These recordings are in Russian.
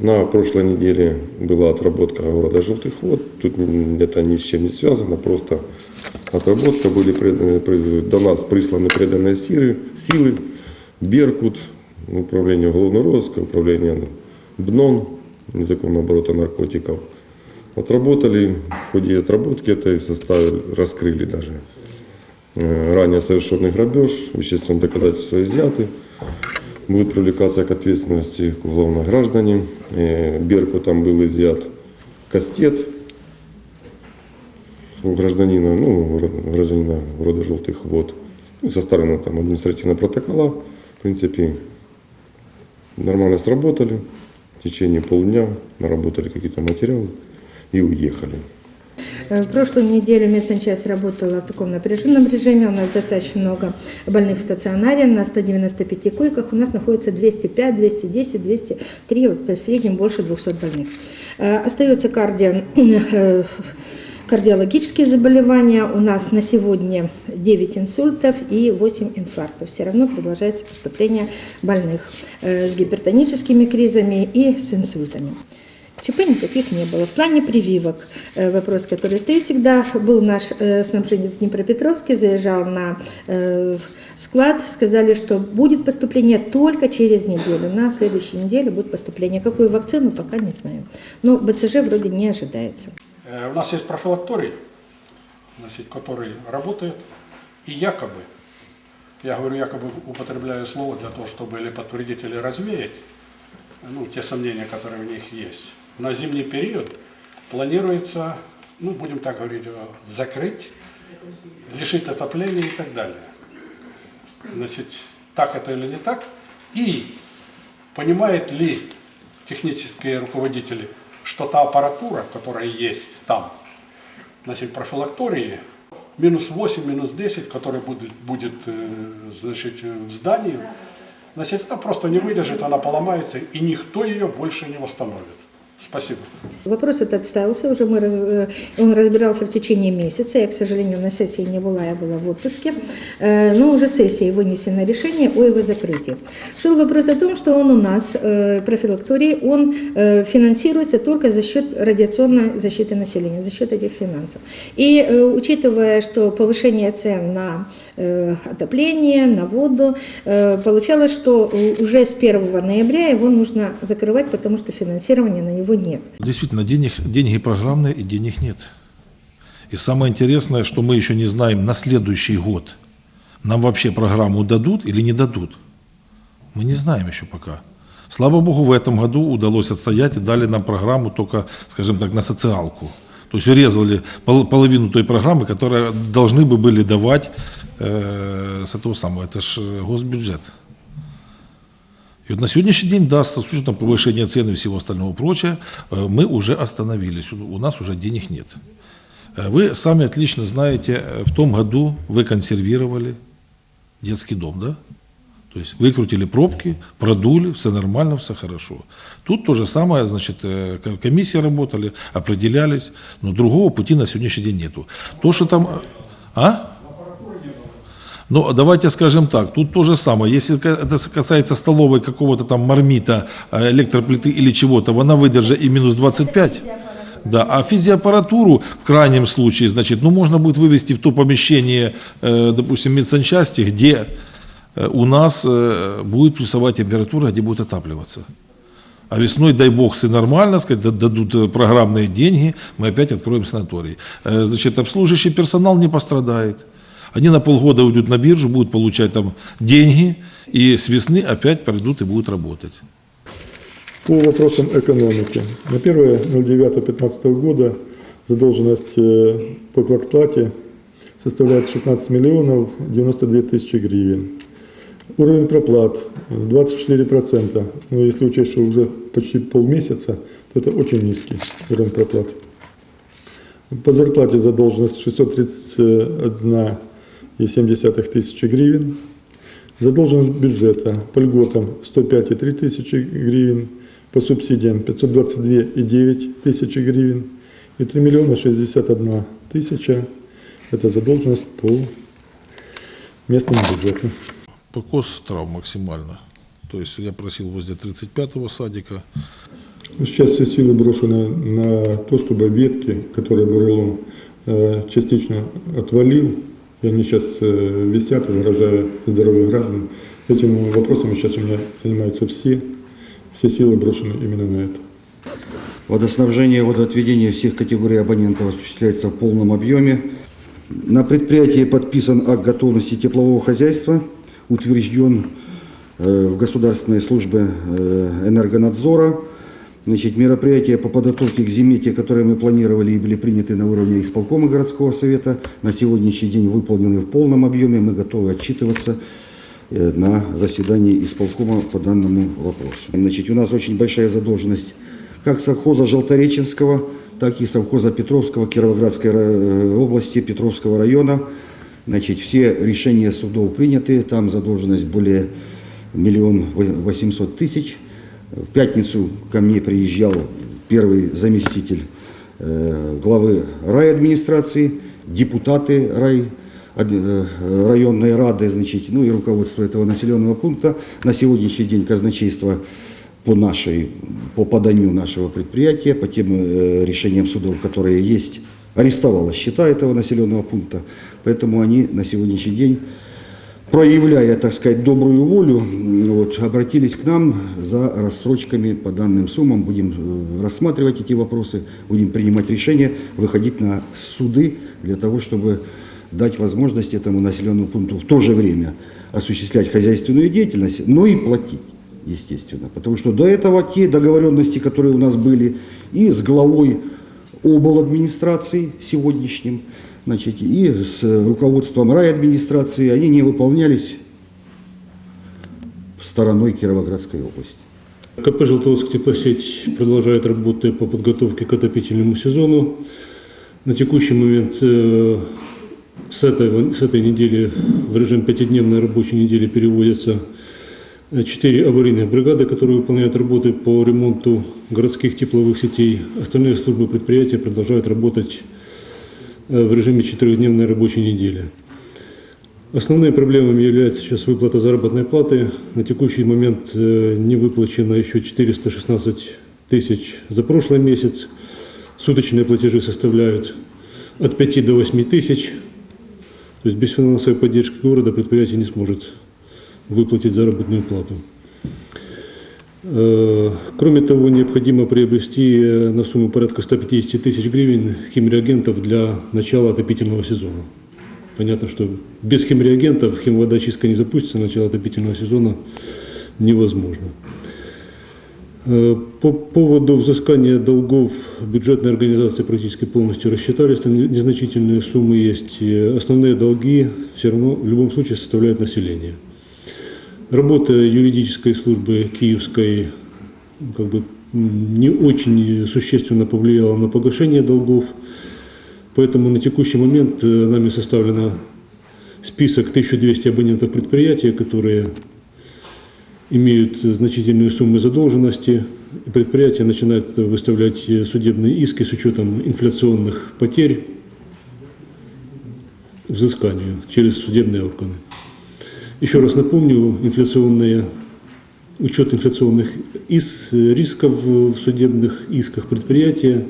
На прошлой неделе была отработка города Желтых вод. Тут это ни с чем не связано, просто отработка. Были преданы- до нас присланы преданные силы, силы Беркут, управление уголовного розыска, управление БНОН, незаконного оборота наркотиков. Отработали, в ходе отработки этой составили, раскрыли даже э, ранее совершенный грабеж, вещественные доказательства изъяты, будут привлекаться к ответственности к уголовно граждане. Берку там был изъят кастет у гражданина, ну, гра- гражданина города Желтых вод. Ну, составлено там административные протокола. В принципе, нормально сработали. В течение полдня наработали какие-то материалы и уехали. Э, прошлую неделю медсанчасть работала в таком напряженном режиме. У нас достаточно много больных в стационаре. На 195 койках у нас находится 205, 210, 203, вот в среднем больше 200 больных. Э, Остается кардио, э, кардиологические заболевания. У нас на сегодня 9 инсультов и 8 инфарктов. Все равно продолжается поступление больных с гипертоническими кризами и с инсультами. ЧП никаких не было. В плане прививок э, вопрос, который стоит всегда, был наш э, снабженец Днепропетровский, заезжал на э, склад, сказали, что будет поступление только через неделю. На следующей неделе будет поступление. Какую вакцину, пока не знаю. Но БЦЖ вроде не ожидается. У нас есть профилакторий, значит, который работает, и якобы, я говорю якобы употребляю слово для того, чтобы или подтвердить, или развеять, ну, те сомнения, которые в них есть. На зимний период планируется, ну, будем так говорить, э, закрыть, лишить отопления и так далее. Значит, так это или не так? И понимают ли технические руководители, что та аппаратура, которая есть там, значит, профилактории, минус 8, минус 10, который будет, будет э, значит, в здании, значит, она просто не выдержит, она поломается, и никто ее больше не восстановит. Спасибо. Вопрос этот ставился уже, мы э, он разбирался в течение месяца. Я, к сожалению, на сессии не была, я была в отпуске. Э, Но уже сессией вынесено решение о его закрытии. Шел вопрос о том, что он у нас, э, профилакторий, он финансируется только за счет радиационной защиты населения, за счет этих финансов. И учитывая, что повышение цен на отопление, на воду, получалось, что уже с 1 ноября его нужно закрывать, потому что финансирования на него нет. Действительно, денег, деньги программные и денег нет. И самое интересное, что мы еще не знаем на следующий год, нам вообще программу дадут или не дадут. Мы не знаем еще пока. Слава богу, в этом году удалось отстоять и дали нам программу только, скажем так, на социалку. То есть урезали пол- половину той программы, которую должны бы были давать э, с этого самого. Это же госбюджет. И вот на сегодняшний день, да, с учетом повышения цен и всего остального прочего, э, мы уже остановились, у нас уже денег нет. Э, Вы сами отлично знаете, э, в том году вы консервировали детский дом, да? То есть выкрутили пробки, продули, все нормально, все хорошо. Тут то же самое, значит, ко- комиссии работали, определялись, но другого пути на сегодняшний день нету. То, что там... А? Ну, давайте скажем так, тут то же самое. Если это касается столовой какого-то там мармита, э, электроплиты или чего-то, она выдержит и минус 25. Да, а физиоаппаратуру в крайнем случае, значит, ну, можно будет вывести в то помещение, э, допустим, медсанчасти, где э, у нас будет плюсовая температура, где будет отапливаться. А весной, дай бог, все нормально, сказать, да- дадут программные деньги, мы опять откроем санаторий. Значит, обслуживающий персонал не пострадает. Они на полгода уйдут на биржу, будут получать там деньги, и с весны опять придут и будут работать. По вопросам экономики. На 1.09.2015 года задолженность э, по квартплате составляет 16 миллионов 92 тысячи гривен. Уровень проплат э, 24%. Но если учесть, что уже почти полмесяца, то это очень низкий уровень проплат. По зарплате задолженность 631,7 тысячи гривен. Задолженность бюджета по льготам 105,3 тысячи гривен, по субсидиям 522,9 тысячи гривен и 3 миллиона 61 тысяча – это задолженность по местному бюджету. Покос трав максимально. То есть я просил возле 35-го садика, Сейчас все силы брошены на то, чтобы ветки, которые бурелом э, частично отвалил, и они сейчас э, висят, угрожая здоровью граждан. Этим вопросом сейчас у меня занимаются все. Все силы брошены именно на это. Водоснабжение и водоотведение всех категорий абонентов осуществляется в полном объеме. На предприятии подписан акт готовности теплового хозяйства, утвержден э, в Государственной службе э, энергонадзора. Значит, мероприятия по подготовке к зиме, те, которые мы планировали и были приняты на уровне исполкома городского совета, на сегодняшний день выполнены в полном объеме. Мы готовы отчитываться э, на заседании исполкома по данному вопросу. Значит, у нас очень большая задолженность как совхоза Желтореченского, так и совхоза Петровского Кировоградской ра- области, Петровского района. Значит, все решения судов приняты, там задолженность более миллион восемьсот тысяч. В пятницу ко мне приезжал первый заместитель э, главы райадминистрации, депутаты рай, э, районной рады, значит, ну и руководство этого населенного пункта. На сегодняшний день казначейство по нашей, по поданию нашего предприятия, по тем э, решениям судов, которые есть, арестовало счета этого населенного пункта. Поэтому они на сегодняшний день, проявляя, так сказать, добрую волю, вот, обратились к нам за рассрочками по данным суммам. Будем э, рассматривать эти вопросы, будем принимать решения, выходить на суды для того, чтобы дать возможность этому населенному пункту в то же время осуществлять хозяйственную деятельность, но и платить естественно. Потому что до этого те договоренности, которые у нас были и с главой обл. администрации сегодняшним, значит, и с руководством райадминистрации, они не выполнялись стороной Кировоградской области. КП «Желтоводск теплосеть» продолжает работы по подготовке к отопительному сезону. На текущий момент э, с этой, с этой недели в режим пятидневной рабочей недели переводятся э, четыре аварийных бригады, которые выполняют работы по ремонту городских тепловых сетей. Остальные службы предприятия продолжают работать в режиме четырехдневной рабочей недели. Основными проблемами является сейчас выплата заработной платы. На текущий момент э, не выплачено еще 416 тысяч за прошлый месяц. Суточные платежи составляют от 5 до 8 тысяч. То есть без финансовой поддержки города предприятие не сможет выплатить заработную плату. Э, Кроме того, необходимо приобрести э, на сумму порядка 150 тысяч гривен химреагентов для начала отопительного сезона. Понятно, что без химреагентов химводочистка не запустится, начало отопительного сезона невозможно. Э, По поводу взыскания долгов бюджетные организации практически полностью рассчитались, там незначительные суммы есть. И Основные долги все равно в любом случае составляют население. Работа юридической службы Киевской как бы, не очень существенно повлияла на погашение долгов. Поэтому на текущий момент э, нами составлен список 1200 абонентов предприятия, которые имеют значительные суммы задолженности. И предприятие начинает выставлять судебные иски с учетом инфляционных потерь взысканию через судебные органы. Еще раз напомню, инфляционные, учет инфляционных ис- рисков в судебных исках предприятия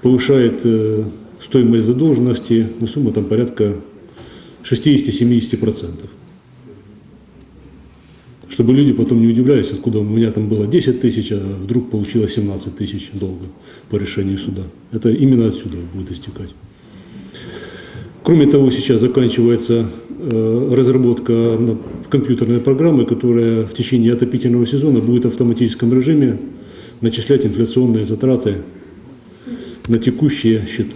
повышает э, стоимость задолженности на сумму там порядка 60-70%. Чтобы люди потом не удивлялись, откуда у меня там было 10 тысяч, а вдруг получилось 17 тысяч долга по решению суда. Это именно отсюда будет истекать. Кроме того, сейчас заканчивается э, разработка на- компьютерной программы, которая в течение отопительного сезона будет в автоматическом режиме начислять инфляционные затраты на текущие счета.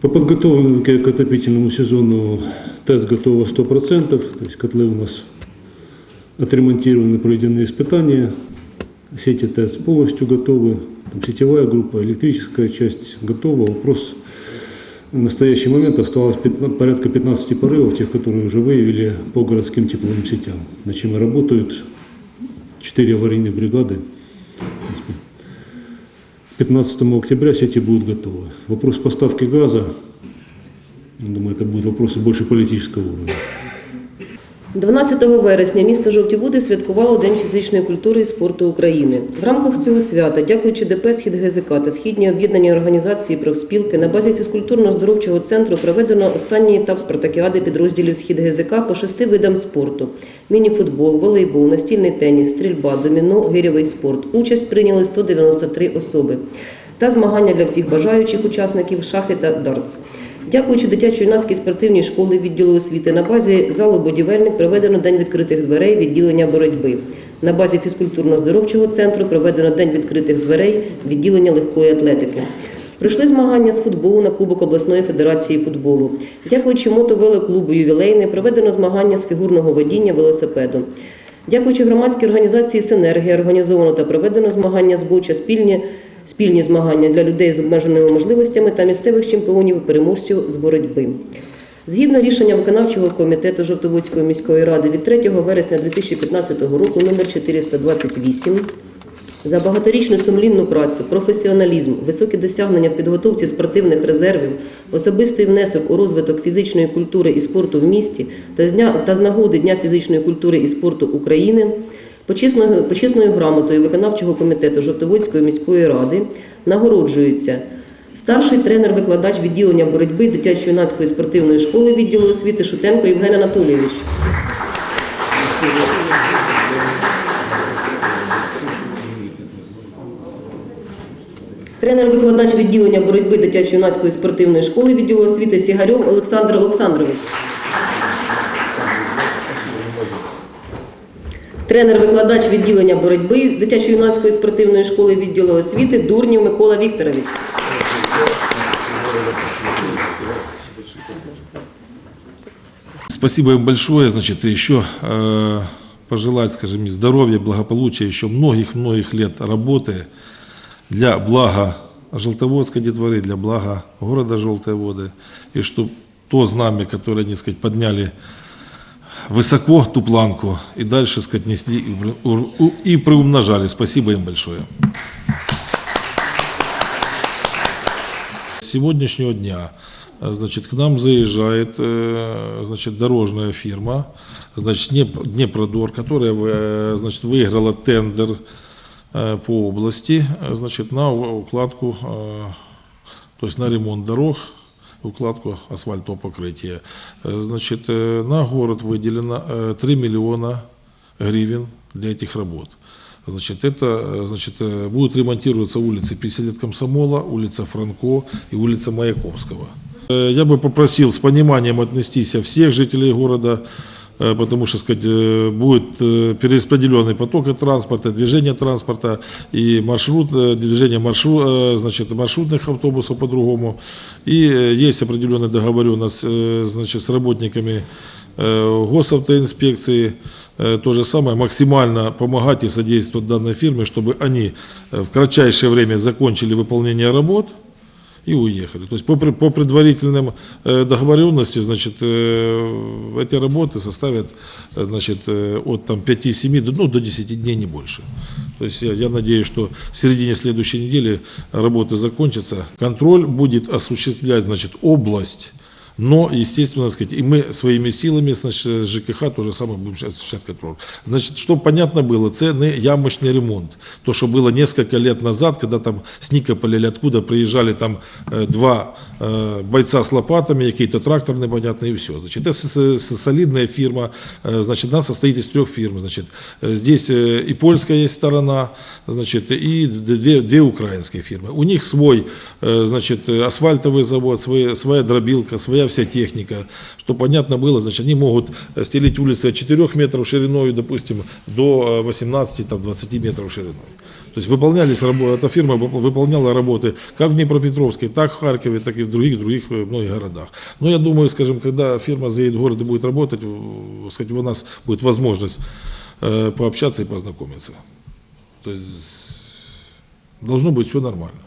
По подготовке к отопительному сезону тест готово 100%, то есть котлы у нас отремонтированы, проведены испытания, сети тест полностью готовы, там сетевая группа, электрическая часть готова. Вопрос в настоящий момент осталось пятна- порядка 15 порывов, тех, которые уже выявили по городским тепловым сетям, над чем работают 4 аварийные бригады. 15 октября сети будут готовы. Вопрос поставки газа, я думаю, это будут вопросы больше политического уровня. 12 вересня місто Жовті Води святкувало День фізичної культури і спорту України. В рамках цього свята, дякуючи ДП «Схід ГЗК» та східній об'єднаній організації профспілки, на базі фізкультурно-здоровчого центру проведено останній етап спартакіади підрозділів «Схід ГЗК» по шести видам спорту: мініфутбол, волейбол, настільний теніс, стрільба, доміно, гирьовий спорт. Участь прийняли 193 особи та змагання для всіх бажаючих учасників шахи та дартс. Дякуючи дитячо-юнацькій спортивній школі відділу освіти на базі залу будівельник проведено день відкритих дверей відділення боротьби. На базі фізкультурно-здоровчого центру проведено день відкритих дверей відділення легкої атлетики. Прийшли змагання з футболу на Кубок обласної федерації футболу. Дякуючи мотовелоклубу ювілейне проведено змагання з фігурного водіння велосипедом. Дякуючи громадській організації Синергія організовано та проведено змагання з боча спільні спільні змагання для людей з обмеженими можливостями та місцевих чемпіонів і переможців з боротьби. Згідно рішення виконавчого комітету Жовтоводської міської ради від 3 вересня 2015 року номер 428 за багаторічну сумлінну працю, професіоналізм, високі досягнення в підготовці спортивних резервів, особистий внесок у розвиток фізичної культури і спорту в місті та з нагоди Дня фізичної культури і спорту України почесною, почесною грамотою виконавчого комітету Жовтоводської міської ради нагороджується старший тренер-викладач відділення боротьби дитячо-юнацької спортивної школи відділу освіти Шутенко Євген Анатолійович. Тренер-викладач відділення боротьби дитячо-юнацької спортивної школи відділу освіти Сігарьов Олександр Олександрович. Тренер-викладач відділення боротьби дитячо-юнацької спортивної школи відділу освіти Дурнів Микола Вікторович. Спасибо им большое, значит, и еще э, пожелать, скажем, здоровья, благополучия, еще многих-многих лет работы для блага Желтоводской детворы, для блага города Желтые Воды, и чтобы то знамя, которое они, сказать, подняли высоко, ту планку, и дальше, сказать, несли и приумножали. Спасибо им большое. С сегодняшнего дня значит, к нам заезжает э, значит, дорожная фирма, значит, Днеп- Днепродор, которая э, значит, выиграла тендер э, по области значит, на укладку, то есть на ремонт дорог, укладку асфальтового покрытия. Э, Значит, э, на город выделено э, 3 миллиона гривен для этих работ. Значит, это э, значит, э, будут ремонтироваться улицы 50 лет Комсомола, улица Франко и улица Маяковского. Э, Я бы попросил с пониманием отнестись всех жителей города, э, потому что сказать, э, будет э, перераспределенный поток транспорта, движение транспорта и маршрут, э, движение маршрут, э, значит, маршрутных автобусов по-другому. И э, есть определенная договоренность э, значит, с работниками э, госавтоинспекции, э, то же самое, максимально помогать и содействовать данной фирме, чтобы они э, в кратчайшее время закончили выполнение работ и уехали. То есть по, по предварительным э, договоренности, значит, э, эти работы составят э, значит, от там, 5-7 до, ну, до 10 дней, не больше. То есть я, я надеюсь, что в середине следующей недели работы закончатся. Контроль будет осуществлять значит, область. Но, естественно, сказать, и мы своими силами, значит, ЖКХ то же самое будем осуществлять контроль. Значит, чтобы понятно было, це не ямочный ремонт. То, что было несколько лет назад, когда там с Никополя или откуда приезжали там э, два бойца с лопатами, какие-то трактор непонятные и все. Значит, это солидная фирма, значит, она состоит из трех фирм. Значит, здесь и польская есть сторона, значит, и две, две украинские фирмы. У них свой, значит, асфальтовый завод, своя, своя дробилка, своя вся техника. Что понятно было, значит, они могут стелить улицы от 4 метров шириной, допустим, до 18-20 метров шириной. То есть выполнялись работы, эта фирма выпол- выполняла работы как в Днепропетровске, так в Харькове, так и в других, других э, многих городах. Но я думаю, скажем, когда фирма заедет в город и будет работать, сказать, у нас будет возможность э, пообщаться и познакомиться. То есть должно быть все нормально.